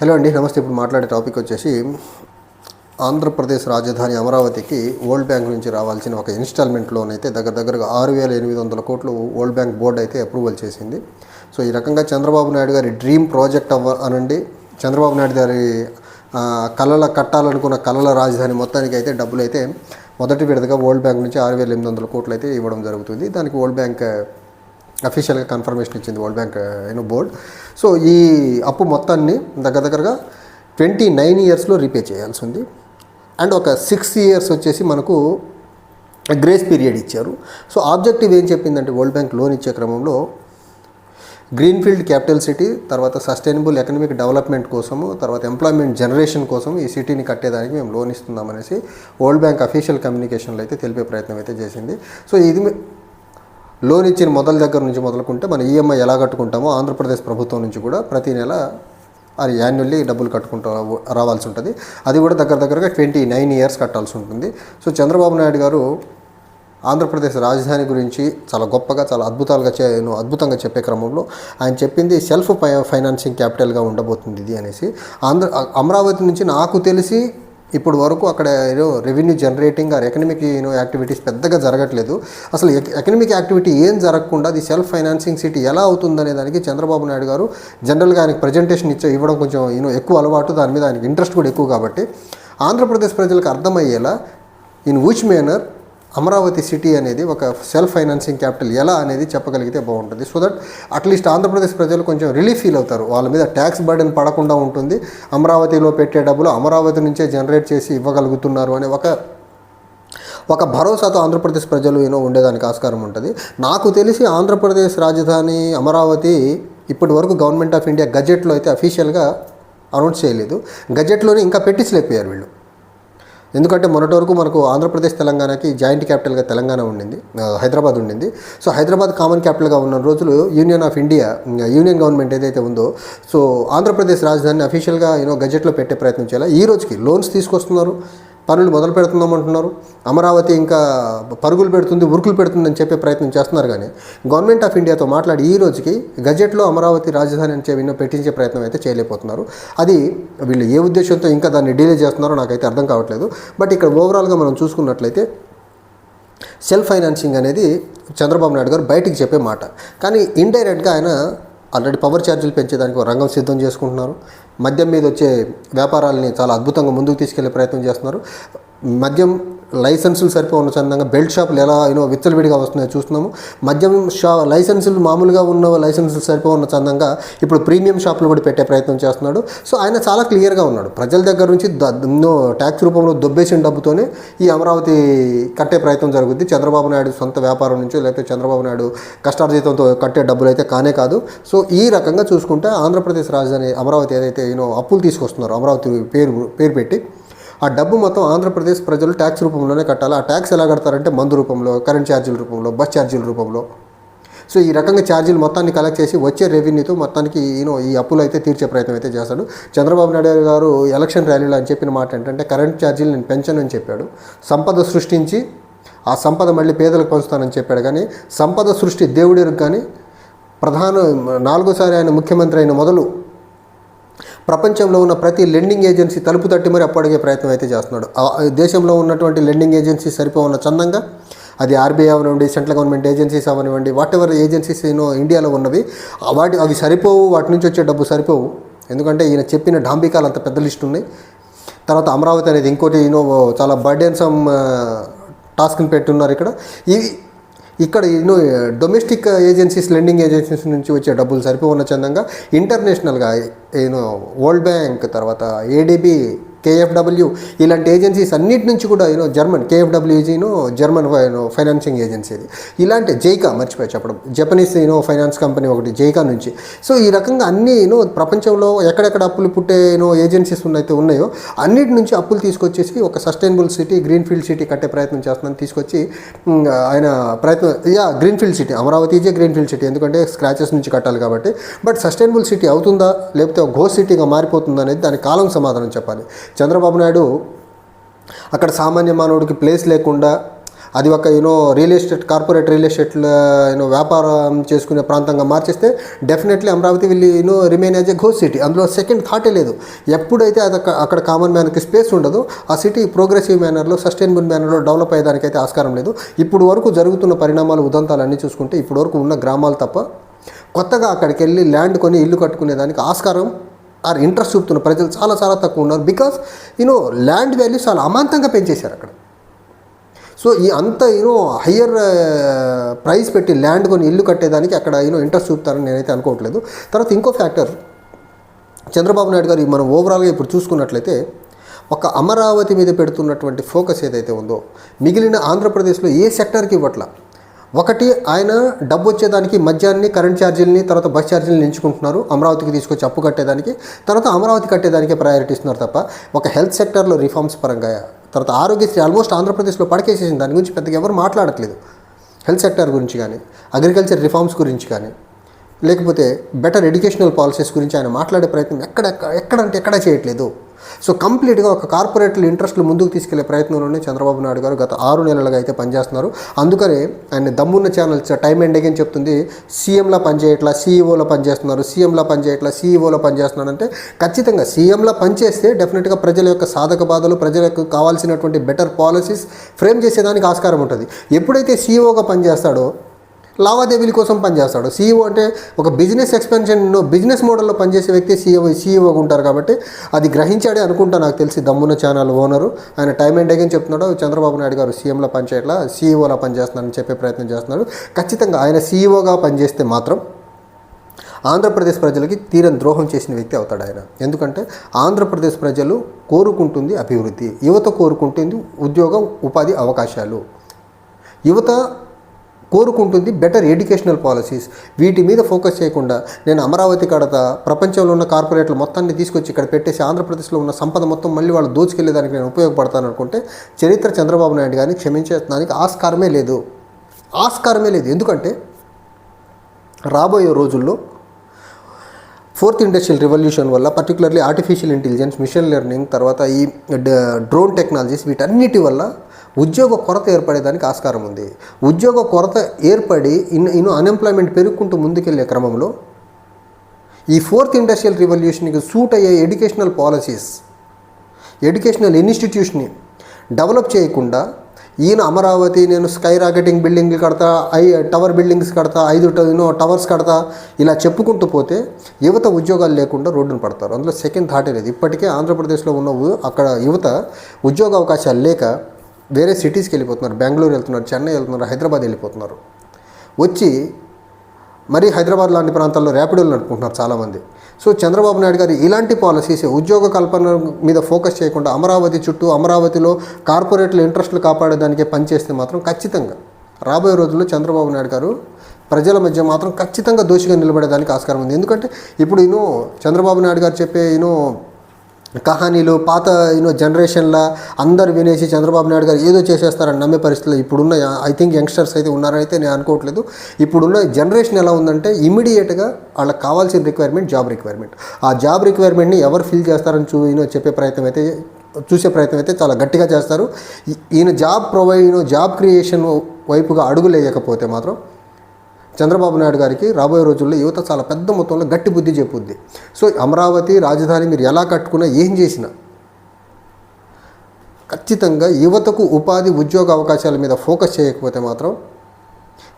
Hello అండి నమస్తే. ఇప్పుడు మాట్లాడే టాపిక్ వచ్చేసి ఆంధ్రప్రదేశ్ రాజధాని అమరావతికి వరల్డ్ బ్యాంక్ నుంచి రావాల్సిన ఒక ఇన్స్టాల్మెంట్ లోన్ అయితే దగ్గర దగ్గరగా ఆరు వేల ఎనిమిది వందల కోట్లు వరల్డ్ బ్యాంక్ బోర్డు అయితే అప్రూవల్ చేసింది. సో ఈ రకంగా చంద్రబాబు నాయుడు గారి డ్రీమ్ ప్రాజెక్ట్ అవ్వ అనండి. చంద్రబాబు నాయుడు గారి కళల కట్టాలనుకున్న కళల రాజధాని మొత్తానికి అయితే డబ్బులు అయితే మొదటి విడతగా వరల్డ్ బ్యాంక్ నుంచి ఆరు వేల ఎనిమిది వందల కోట్లు అయితే ఇవ్వడం జరుగుతుంది. దానికి వరల్డ్ బ్యాంక్ అఫీషియల్గా కన్ఫర్మేషన్ ఇచ్చింది World Bank you know board so ఈ అప్పు మొత్తాన్ని దగ్గర దగ్గరగా ట్వంటీ నైన్ ఇయర్స్లో రీపే చేయాల్సి ఉంది. అండ్ ఒక సిక్స్ ఇయర్స్ వచ్చేసి మనకు గ్రేస్ పీరియడ్ ఇచ్చారు. సో ఆబ్జెక్టివ్ ఏం చెప్పిందంటే వరల్డ్ బ్యాంక్ లోన్ ఇచ్చే క్రమంలో గ్రీన్ఫీల్డ్ క్యాపిటల్ సిటీ తర్వాత సస్టైనబుల్ ఎకనమిక్ డెవలప్మెంట్ కోసము తర్వాత ఎంప్లాయ్మెంట్ జనరేషన్ కోసం ఈ సిటీని కట్టేదానికి మేము లోన్ ఇస్తున్నామనేసి వరల్డ్ బ్యాంక్ అఫీషియల్ కమ్యూనికేషన్లో అయితే తెలిపే ప్రయత్నం అయితే చేసింది. సో ఇది లోన్ ఇచ్చిన మొదల దగ్గర నుంచి మొదలుకుంటే మన ఈఎంఐ ఎలా కట్టుకుంటామో ఆంధ్రప్రదేశ్ ప్రభుత్వం నుంచి కూడా ప్రతి నెల అది యాన్యువల్లీ డబ్బులు కట్టుకుంటూ రావాల్సి ఉంటుంది. అది కూడా దగ్గర దగ్గరగా ట్వంటీ నైన్ ఇయర్స్ కట్టాల్సి ఉంటుంది. సో చంద్రబాబు నాయుడు గారు ఆంధ్రప్రదేశ్ రాజధాని గురించి చాలా గొప్పగా చాలా అద్భుతాలుగా చే అద్భుతంగా చెప్పే క్రమంలో ఆయన చెప్పింది సెల్ఫ్ ఫై ఫైనాన్సింగ్ క్యాపిటల్గా ఉండబోతుంది ఇది అనేసి. ఆంధ్ర అమరావతి నుంచి నాకు తెలిసి ఇప్పుడు వరకు అక్కడ ఏదో revenue generating or economic you know activities పెద్దగా జరగట్లేదు. అసలు ఎకనమిక్ యాక్టివిటీ ఏం జరగకుండా అది సెల్ఫ్ ఫైనాన్సింగ్ సిటీ ఎలా అవుతుందనే దానికి చంద్రబాబు నాయుడు గారు జనరల్గా ఆయనకి ప్రజెంటేషన్ ఇచ్చే ఇవ్వడం కొంచెం యూనో ఎక్కువ అలవాటు. దాని మీద ఆయనకి ఇంట్రెస్ట్ కూడా ఎక్కువ కాబట్టి ఆంధ్రప్రదేశ్ ప్రజలకు అర్థమయ్యేలా in which manner Amaravati city అనేది ఒక సెల్ఫ్ ఫైనాన్సింగ్ క్యాపిటల్ ఎలా అనేది చెప్పగలిగితే బాగుంటుంది. సో దట్ అట్లీస్ట్ ఆంధ్రప్రదేశ్ ప్రజలు కొంచెం రిలీఫ్ ఫీల్ అవుతారు. వాళ్ళ మీద ట్యాక్స్ బర్డెన్ పడకుండా ఉంటుంది. అమరావతిలో పెట్టే డబ్బులు అమరావతి నుంచే జనరేట్ చేసి ఇవ్వగలుగుతున్నారు అనే ఒక ఒక భరోసాతో ఆంధ్రప్రదేశ్ ప్రజలు ఏమో ఉండేదానికి ఆస్కారం ఉంటుంది. నాకు తెలిసి ఆంధ్రప్రదేశ్ రాజధాని అమరావతి ఇప్పటి వరకు గవర్నమెంట్ ఆఫ్ ఇండియా గజెట్లో అయితే అఫీషియల్గా అనౌన్స్ చేయలేదు. గజెట్లోనే ఇంకా పెట్టించలేకపోయారు వీళ్ళు. ఎందుకంటే మొన్నటి వరకు మనకు ఆంధ్రప్రదేశ్ తెలంగాణకి జాయింట్ క్యాపిటల్గా తెలంగాణ ఉండింది హైదరాబాద్ ఉండింది. సో హైదరాబాద్ కామన్ క్యాపిటల్గా ఉన్న రోజులు union of India union government ఏదైతే ఉందో సో ఆంధ్రప్రదేశ్ రాజధానిని అఫీషియల్గా యూనో గజెట్లో పెట్టే ప్రయత్నం చేయాలి? ఈ రోజుకి లోన్స్ తీసుకొస్తున్నారు. పనులు మొదలు పెడుతుందామంటున్నారు అమరావతి ఇంకా పరుగులు పెడుతుంది ఉరుకులు పెడుతుందని చెప్పే ప్రయత్నం చేస్తున్నారు కానీ గవర్నమెంట్ ఆఫ్ ఇండియాతో మాట్లాడి ఈ రోజుకి గజెట్లో అమరావతి రాజధాని అని చెప్పి పెట్టించే ప్రయత్నం అయితే చేయలేకపోతున్నారు. అది వీళ్ళు ఏ ఉద్దేశంతో ఇంకా దాన్ని డిలే చేస్తున్నారో నాకైతే అర్థం కావట్లేదు. బట్ ఇక్కడ ఓవరాల్గా మనం చూసుకున్నట్లయితే సెల్ఫ్ ఫైనాన్సింగ్ అనేది చంద్రబాబు నాయుడు గారు బయటికి చెప్పే మాట. కానీ ఇండైరెక్ట్గా ఆయన ఆల్రెడీ పవర్ ఛార్జీలు పెంచేదానికి ఒక రంగం సిద్ధం చేసుకుంటున్నారు. మద్యం మీద వచ్చే వ్యాపారాలని చాలా అద్భుతంగా ముందుకు తీసుకెళ్ళే ప్రయత్నం చేస్తున్నారు. మద్యం లైసెన్సులు సరిపోన్న చందంగా బెల్ట్ షాపులు ఎలా యూనో విచ్చలవిడిగా వస్తున్నాయో చూస్తున్నాము. మద్యం షా లైసెన్సులు మామూలుగా ఉన్న లైసెన్సులు సరిపోన్న చందంగా ఇప్పుడు ప్రీమియం షాపులు కూడా పెట్టే ప్రయత్నం చేస్తున్నాడు. సో ఆయన చాలా క్లియర్గా ఉన్నాడు. ప్రజల దగ్గర నుంచి ట్యాక్స్ రూపంలో దొబ్బేసిన డబ్బుతోనే ఈ అమరావతి కట్టే ప్రయత్నం జరుగుద్ది. చంద్రబాబు నాయుడు సొంత వ్యాపారం నుంచి లేకపోతే చంద్రబాబు నాయుడు కష్టార్జితంతో కట్టే డబ్బులు అయితే కానే కాదు. సో ఈ రకంగా చూసుకుంటే ఆంధ్రప్రదేశ్ రాజధాని అమరావతి ఏదైతే యూనో అప్పులు తీసుకొస్తున్నారో అమరావతి పేరు పేరు పెట్టి ఆ డబ్బు మొత్తం ఆంధ్రప్రదేశ్ ప్రజలు ట్యాక్స్ రూపంలోనే కట్టాలి. ఆ ట్యాక్స్ ఎలా కడతారంటే మందు రూపంలో కరెంట్ ఛార్జీల రూపంలో బస్ ఛార్జీల రూపంలో. సో ఈ రకంగా ఛార్జీలు మొత్తాన్ని కలెక్ట్ చేసి వచ్చే రెవెన్యూతో మొత్తానికి ఈయన ఈ అప్పులు అయితే తీర్చే ప్రయత్నం అయితే చేస్తాడు. చంద్రబాబు నాయుడు గారు ఎలక్షన్ ర్యాలీలో అని చెప్పిన మాట ఏంటంటే కరెంట్ ఛార్జీలు నేను పెంచనని చెప్పాడు. సంపద సృష్టించి ఆ సంపద మళ్ళీ పేదలకు పంచుతానని చెప్పాడు. కానీ సంపద సృష్టి దేవుడికి కానీ ప్రధాన నాలుగోసారి ఆయన ముఖ్యమంత్రి అయిన మొదలు ప్రపంచంలో ఉన్న ప్రతి లెండింగ్ ఏజెన్సీ తలుపు తట్టి మరి అప్పడిగే ప్రయత్నం అయితే చేస్తున్నాడు. దేశంలో ఉన్నటువంటి లెండింగ్ ఏజెన్సీ సరిపోవన్న చందంగా అది ఆర్బీఐ అవనివ్వండి సెంట్రల్ గవర్నమెంట్ ఏజెన్సీస్ అవనివ్వండి వాట్ ఎవర్ ఏజెన్సీస్ ఏనో ఇండియాలో ఉన్నవి వాటి అవి సరిపోవు వాటి నుంచి వచ్చే డబ్బు సరిపోవు. ఎందుకంటే ఈయన చెప్పిన డాంబికాలు అంత పెద్ద లిస్ట్ ఉన్నాయి. తర్వాత అమరావతి అనేది ఇంకోటి యూనో చాలా బర్డెన్సమ్ టాస్క్ని పెట్టున్నారు ఇక్కడ. ఈ ఇక్కడ you know domestic agencies lending agencies నుంచి వచ్చే డబ్బులు సరిపోన చందంగా ఇంటర్నేషనల్గా యూనో వరల్డ్ బ్యాంక్ తర్వాత ఏడీబీ కేఎఫ్డబ్ల్యూ ఇలాంటి ఏజెన్సీస్ అన్నిటి నుంచి కూడా యూనో జర్మన్ కేఎఫ్డబ్ల్యూజీను జర్మన్ ఫైనాన్సింగ్ ఏజెన్సీ ఇది. ఇలాంటి జైకా మర్చిపోయి చెప్పడం. Japanese you know finance company ఒకటి జైకా నుంచి. సో ఈ రకంగా అన్ని యూనో ప్రపంచంలో ఎక్కడెక్కడ అప్పులు పుట్టే యూనో ఏజెన్సీస్ ఉన్నైతే ఉన్నాయో అన్నిటి నుంచి అప్పులు తీసుకొచ్చేసి ఒక సస్టైనబుల్ సిటీ గ్రీన్ఫీల్డ్ సిటీ కట్టే ప్రయత్నం చేస్తున్నాను. తీసుకొచ్చి ఆయన ప్రయత్నం యా గ్రీన్ఫీల్డ్ సిటీ అమరావతిజే గ్రీన్ గ్రీన్ఫీల్డ్ సిటీ ఎందుకంటే స్క్రాచెస్ నుంచి కట్టాలి కాబట్టి. బట్ సస్టైనబుల్ సిటీ అవుతుందా లేకపోతే ఒక సిటీగా మారిపోతుందా అనేది దాని కాలం సమాధానం చెప్పాలి. చంద్రబాబు నాయుడు అక్కడ సామాన్య మానవుడికి ప్లేస్ లేకుండా అది ఒక you know real estate corporate real estate you know వ్యాపారం చేసుకునే ప్రాంతంగా మార్చేస్తే definitely Amaravati will you know remain as a ghost city అందులో సెకండ్ థాటే లేదు. ఎప్పుడైతే అది అక్కడ కామన్ మ్యాన్కి స్పేస్ ఉండదో ఆ సిటీ ప్రోగ్రెసివ్ మేనర్లో సస్టైనబుల్ మేనర్లో డెవలప్ అయ్యేదానికైతే ఆస్కారం లేదు. ఇప్పుడు వరకు జరుగుతున్న పరిణామాలు ఉదంతాలు అన్నీ చూసుకుంటే ఇప్పుడు వరకు ఉన్న గ్రామాలు తప్ప కొత్తగా అక్కడికి వెళ్ళి ల్యాండ్ కొని ఇల్లు కట్టుకునేదానికి ఆస్కారం ఆర్ ఇంట్రెస్ట్ చూపుతున్న ప్రజలు చాలా చాలా తక్కువ ఉన్నారు. బికాస్ యూనో ల్యాండ్ వాల్యూస్ చాలా అమాంతంగా పెంచేశారు అక్కడ. సో ఈ అంత యూనో హయ్యర్ ప్రైస్ పెట్టి ల్యాండ్ కొని ఇల్లు కట్టేదానికి అక్కడ యూనో ఇంట్రెస్ట్ చూపుతారని నేనైతే అనుకోవట్లేదు. తర్వాత ఇంకో ఫ్యాక్టర్ చంద్రబాబు నాయుడు గారు మనం ఓవరాల్గా ఇప్పుడు చూసుకున్నట్లయితే ఒక అమరావతి మీద పెడుతున్నటువంటి ఫోకస్ ఏదైతే ఉందో మిగిలిన ఆంధ్రప్రదేశ్లో ఏ సెక్టర్కి ఇవ్వట్ల? ఒకటి ఆయన డబ్బు వచ్చేదానికి మద్యాన్ని కరెంట్ ఛార్జీలని తర్వాత బస్ ఛార్జీలను ఎంచుకుంటున్నారు. అమరావతికి తీసుకొచ్చి అప్పు కట్టేదానికి తర్వాత అమరావతి కట్టేదానికే ప్రయారిటీ ఇస్తున్నారు తప్ప ఒక హెల్త్ సెక్టర్లో రిఫార్మ్స్ పరంగా తర్వాత ఆరోగ్యశ్రీ ఆల్మోస్ట్ ఆంధ్రప్రదేశ్లో పడకేసేసింది. దాని గురించి పెద్దగా ఎవరు మాట్లాడట్లేదు. హెల్త్ సెక్టర్ గురించి కానీ అగ్రికల్చర్ రిఫార్మ్స్ గురించి కానీ. లేకపోతే బెటర్ ఎడ్యుకేషనల్ పాలసీస్ గురించి ఆయన మాట్లాడే ప్రయత్నం ఎక్కడ ఎక్కడంటే ఎక్కడ చేయట్లేదు. సో కంప్లీట్గా ఒక కార్పొరేట్ల ఇంట్రెస్ట్లు ముందుకు తీసుకెళ్ళే ప్రయత్నంలోనే చంద్రబాబు నాయుడు గారు గత ఆరు నెలలుగా అయితే పనిచేస్తున్నారు. అందుకనే ఆయన దమ్మున్న ఛానల్ టైం అండ్ అగైన్ చెప్తుంది సీఎంలా పనిచేయట్లా సీఈఓలో పనిచేస్తున్నారు సీఎంలా పనిచేయట్లా సీఈఓలో పనిచేస్తున్నారు అంటే ఖచ్చితంగా సీఎంలా పనిచేస్తే డెఫినెట్గా ప్రజల యొక్క సాధక బాధలు ప్రజలకు కావాల్సినటువంటి బెటర్ పాలసీస్ ఫ్రేమ్ చేసేదానికి ఆస్కారం ఉంటుంది. ఎప్పుడైతే సీఈఓగా పనిచేస్తాడో లావాదేవీల కోసం పనిచేస్తాడు. సీఈఓ అంటే ఒక బిజినెస్ ఎక్స్పెన్షన్ బిజినెస్ మోడల్లో పనిచేసే వ్యక్తి సీఈఓ సీఈఓగా ఉంటారు కాబట్టి అది గ్రహించాడే అనుకుంటా నాకు తెలిసి దమ్మున్న ఛానల్ ఓనరు ఆయన టైం అండ్ అగైన్ చెప్తున్నాడు చంద్రబాబు నాయుడు గారు సీఎంలో పనిచేయట్లా సీఈఓలా పనిచేస్తున్నారని చెప్పే ప్రయత్నం చేస్తున్నాడు. ఖచ్చితంగా ఆయన సీఈఓగా పనిచేస్తే మాత్రం ఆంధ్రప్రదేశ్ ప్రజలకి తీరం ద్రోహం చేసిన వ్యక్తి అవుతాడు ఆయన. ఎందుకంటే ఆంధ్రప్రదేశ్ ప్రజలు కోరుకుంటుంది అభివృద్ధి యువత కోరుకుంటుంది ఉద్యోగం ఉపాధి అవకాశాలు. యువత కోరుకుంటుంది బెటర్ ఎడ్యుకేషనల్ పాలసీస్ వీటి మీద ఫోకస్ చేయకుండా నేను అమరావతి కడతా ప్రపంచంలో ఉన్న కార్పొరేట్లు మొత్తాన్ని తీసుకొచ్చి ఇక్కడ పెట్టేసి ఆంధ్రప్రదేశ్లో ఉన్న సంపద మొత్తం మళ్ళీ వాళ్ళు దోచుకెళ్ళేదానికి నేను ఉపయోగపడతాను అనుకుంటే చరిత్ర చంద్రబాబు నాయుడు గారిని క్షమించేదానికి ఆస్కారమే లేదు. ఆస్కారమే లేదు. ఎందుకంటే రాబోయే రోజుల్లో ఫోర్త్ ఇండస్ట్రియల్ రెవల్యూషన్ వల్ల particularly artificial intelligence machine learning తర్వాత ఈ డ్రోన్ టెక్నాలజీస్ వీటన్నిటి వల్ల ఉద్యోగ కొరత ఏర్పడేదానికి ఆస్కారం ఉంది. ఉద్యోగ కొరత ఏర్పడి ఇన్ ఇನ್ನು అన్ఎంప్లాయ్మెంట్ పెరుగుకుంటూ ముందుకెళ్ళే క్రమంలో ఈ ఫోర్త్ ఇండస్ట్రియల్ రివల్యూషన్కి సూట్ అయ్యే ఎడ్యుకేషనల్ పాలసీస్ ఎడ్యుకేషనల్ ఇన్స్టిట్యూషన్ని డెవలప్ చేయకుండా ఈయన అమరావతి నేను స్కై రాకెటింగ్ బిల్డింగ్ కడతా ఐ టవర్ బిల్డింగ్స్ కడతా ఐదు యూనో టవర్స్ కడతా ఇలా చెప్పుకుంటూ పోతే యువత ఉద్యోగాలు లేకుండా రోడ్డును పడతారు. అందులో సెకండ్ థాటే లేదు ఇప్పటికే ఆంధ్రప్రదేశ్లో ఉన్న అక్కడ యువత ఉద్యోగ అవకాశాలు లేక వేరే సిటీస్కి వెళ్ళిపోతున్నారు బెంగళూరు వెళ్తున్నారు చెన్నై వెళ్తున్నారు హైదరాబాద్ వెళ్ళిపోతున్నారు. వచ్చి మరి హైదరాబాద్ లాంటి ప్రాంతాల్లో ర్యాపిడోలు నడుపుకుంటున్నారు చాలామంది. సో చంద్రబాబు నాయుడు గారు ఇలాంటి పాలసీస్ ఉద్యోగ కల్పన మీద ఫోకస్ చేయకుండా అమరావతి చుట్టూ అమరావతిలో కార్పొరేట్ల ఇంట్రెస్ట్లు కాపాడేదానికే పనిచేస్తే మాత్రం ఖచ్చితంగా రాబోయే రోజుల్లో చంద్రబాబు నాయుడు గారు ప్రజల మధ్య మాత్రం ఖచ్చితంగా దోషిగా నిలబడేదానికి ఆస్కారం ఉంది. ఎందుకంటే ఇప్పుడు ఈయన చంద్రబాబు నాయుడు గారు చెప్పే ఈయన కహానీలు పాత యూనో జనరేషన్లో అందరు వినేసి చంద్రబాబు నాయుడు గారు ఏదో చేసేస్తారని నమ్మే పరిస్థితులు ఇప్పుడున్న ఐ థింక్ యంగ్స్టర్స్ అయితే ఉన్నారని అయితే నేను అనుకోవట్లేదు. ఇప్పుడున్న జనరేషన్ ఎలా ఉందంటే ఇమీడియట్గా వాళ్ళకి కావాల్సిన రిక్వైర్మెంట్ జాబ్ రిక్వైర్మెంట్ ఆ జాబ్ రిక్వైర్మెంట్ని ఎవరు ఫిల్ చేస్తారని చూ యూనో చెప్పే ప్రయత్నం అయితే చూసే ప్రయత్నం అయితే చాలా గట్టిగా చేస్తారు. ఈయన జాబ్ ప్రొవైడ్ జాబ్ క్రియేషన్ వైపుగా అడుగులేయకపోతే మాత్రం చంద్రబాబు నాయుడు గారికి రాబోయే రోజుల్లో యువత చాలా పెద్ద మొత్తంలో గట్టి బుద్ధి చెప్పుద్ది సో అమరావతి రాజధాని మీరు ఎలా కట్టుకున్నా ఏం చేసినా ఖచ్చితంగా యువతకు ఉపాధి ఉద్యోగ అవకాశాల మీద ఫోకస్ చేయకపోతే మాత్రం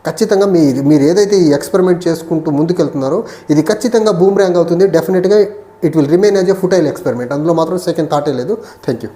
ఖచ్చితంగా మీ మీరు ఏదైతే ఈ ఎక్స్పెరిమెంట్ చేసుకుంటూ ముందుకెళ్తున్నారో ఇది ఖచ్చితంగా బూమ్ ర్యాంక్ అవుతుంది డెఫినెట్గా it will remain as a futile experiment అందులో మాత్రం సెకండ్ థాటే లేదు. Thank you